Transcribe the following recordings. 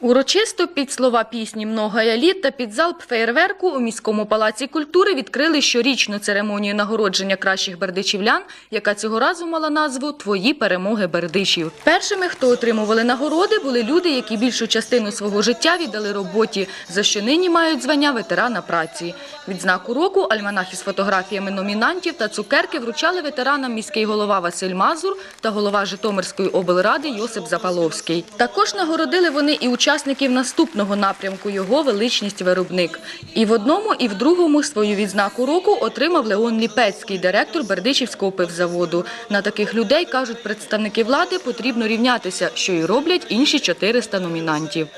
Урочисто під слова пісні «Многая літ» та під залп феєрверку у міському палаці культури відкрили щорічну церемонію нагородження кращих бердичівлян, яка цього разу мала назву Твої перемоги бердичів. Першими, хто отримували нагороди, були люди, які більшу частину свого життя віддали роботі, за що нині мають звання ветерана праці. Відзнаку року альманах із фотографіями номінантів та цукерки вручали ветеранам міський голова Василь Мазур та голова Житомирської облради Йосип Запаловський. Також нагородили вони і учасників наступного напрямку його величність виробник. І в одному, і в другому свою відзнаку року отримав Леон Ліпецький, директор Бердичівського пивзаводу. На таких людей кажуть представники влади, потрібно рівнятися, що і роблять інші 400 номінантів.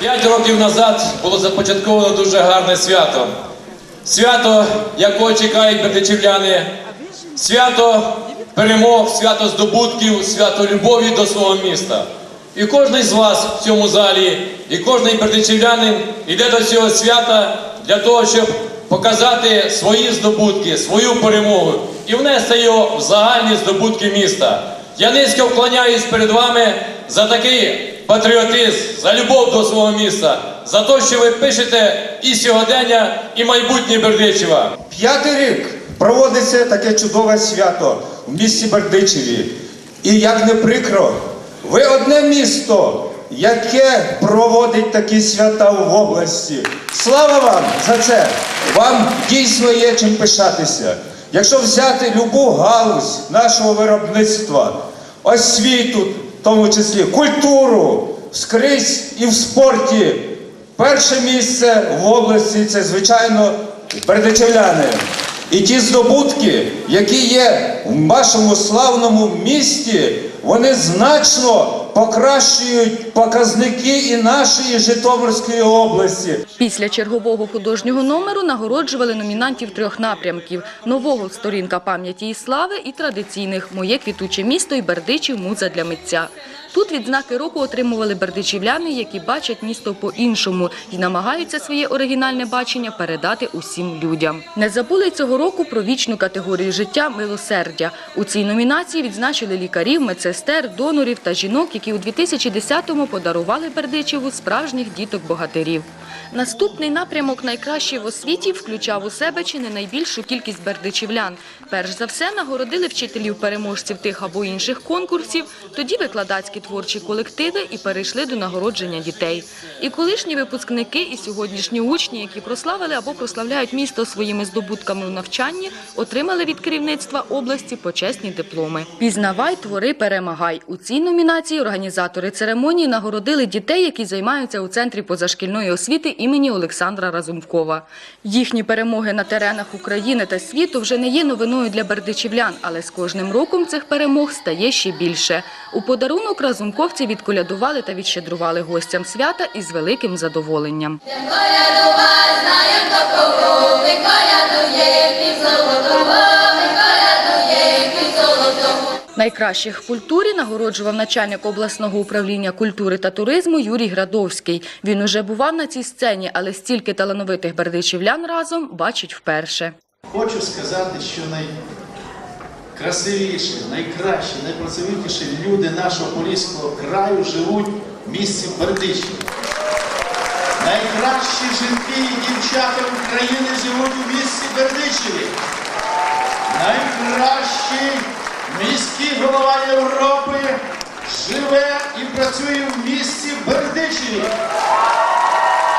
П'ять років назад було започатковано дуже гарне свято. Свято, якого чекають бердичівляни, свято перемог, свято здобутків, свято любові до свого міста. І кожен з вас в цьому залі, і кожен бердичівлянин йде до цього свята для того, щоб показати свої здобутки, свою перемогу і внести його в загальні здобутки міста. Я низько вклоняюсь перед вами за такий патріотизм, за любов до свого міста, за те, що ви пишете і сьогодення, і майбутнє Бердичева. П'ятий рік проводиться таке чудове свято в місті Бердичеві. І як не прикро, ви одне місто, яке проводить такі свята в області. Слава вам за це! Вам дійсно є чим пишатися. Якщо взяти любу галузь нашого виробництва, освіту, в тому числі культуру, скрізь і в спорті, перше місце в області це, звичайно, бердичевляни. І ті здобутки, які є в вашому славному місті, вони значно покращують показники і нашої Житомирської області. Після чергового художнього номеру нагороджували номінантів трьох напрямків: нового сторінка пам'яті і слави і традиційних Моє квітуче місто і Бердичів муза для митця. Тут відзнаки року отримували бердичівляни, які бачать місто по-іншому і намагаються своє оригінальне бачення передати усім людям. Не забули цього року про вічну категорію життя милосердя. У цій номінації відзначили лікарів, медсестер, донорів та жінок, які у 2010-му подарували Бердичеву справжніх діток-богатирів. Наступний напрямок найкращий в освіті включав у себе чи не найбільшу кількість бердичівлян. Перш за все нагородили вчителів переможців тих або інших конкурсів, тоді викладацькі творчі колективи і перейшли до нагородження дітей. І колишні випускники, і сьогоднішні учні, які прославили або прославляють місто своїми здобутками у навчанні, отримали від керівництва області почесні дипломи. Пізнавай, твори, перемагай. У цій номінації організатори церемонії нагородили дітей, які займаються у центрі позашкільної освіти імені Олександра Разумкова. Їхні перемоги на теренах України та світу вже не є новиною для бердичівлян, але з кожним роком цих перемог стає ще більше. У подарунок разумковці відколядували та відщедрували гостям свята із великим задоволенням. Колядувати знаєм до кого, ми колядуєм пів золотого, ми. Найкращих в культурі нагороджував начальник обласного управління культури та туризму Юрій Градовський. Він уже бував на цій сцені, але стільки талановитих бердичівлян разом бачить вперше. Хочу сказати, що найкрасивіші, найкращі, найпрацьовитіші люди нашого Поліського краю живуть в місті Бердичеві. Найкращі жінки і дівчата України живуть у місті Бердичеві. Найкращий міський голова Європи живе і працює в місті Бердичині.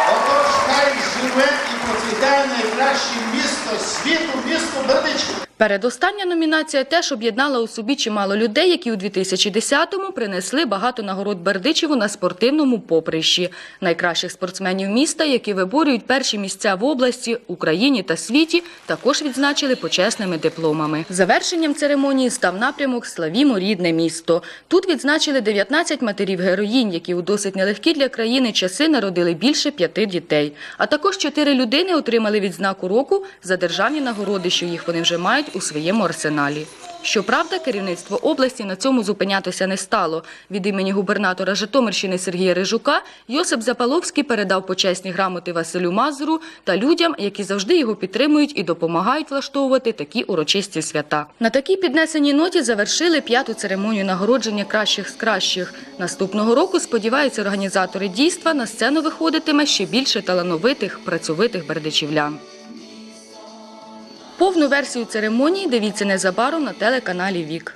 Отож, хай живе і процвітає найкраще місто світу, місто Бердичів. Передостання номінація теж об'єднала у собі чимало людей, які у 2010-му принесли багато нагород Бердичеву на спортивному поприщі. Найкращих спортсменів міста, які виборюють перші місця в області, Україні та світі, також відзначили почесними дипломами. Завершенням церемонії став напрямок Славімо рідне місто. Тут відзначили 19 матерів героїнь, які у досить нелегкі для країни часи народили більше п'яти дітей. А також чотири людини отримали відзнаку року за державні нагороди, що їх вони вже мають у своєму арсеналі. Щоправда, керівництво області на цьому зупинятися не стало. Від імені губернатора Житомирщини Сергія Рижука Йосип Запаловський передав почесні грамоти Василю Мазуру та людям, які завжди його підтримують і допомагають влаштовувати такі урочисті свята. На такій піднесеній ноті завершили п'яту церемонію нагородження кращих з кращих. Наступного року, сподіваються організатори дійства, на сцену виходитиме ще більше талановитих, працьовитих бердичівлян. Повну версію церемонії дивіться незабаром на телеканалі Вік.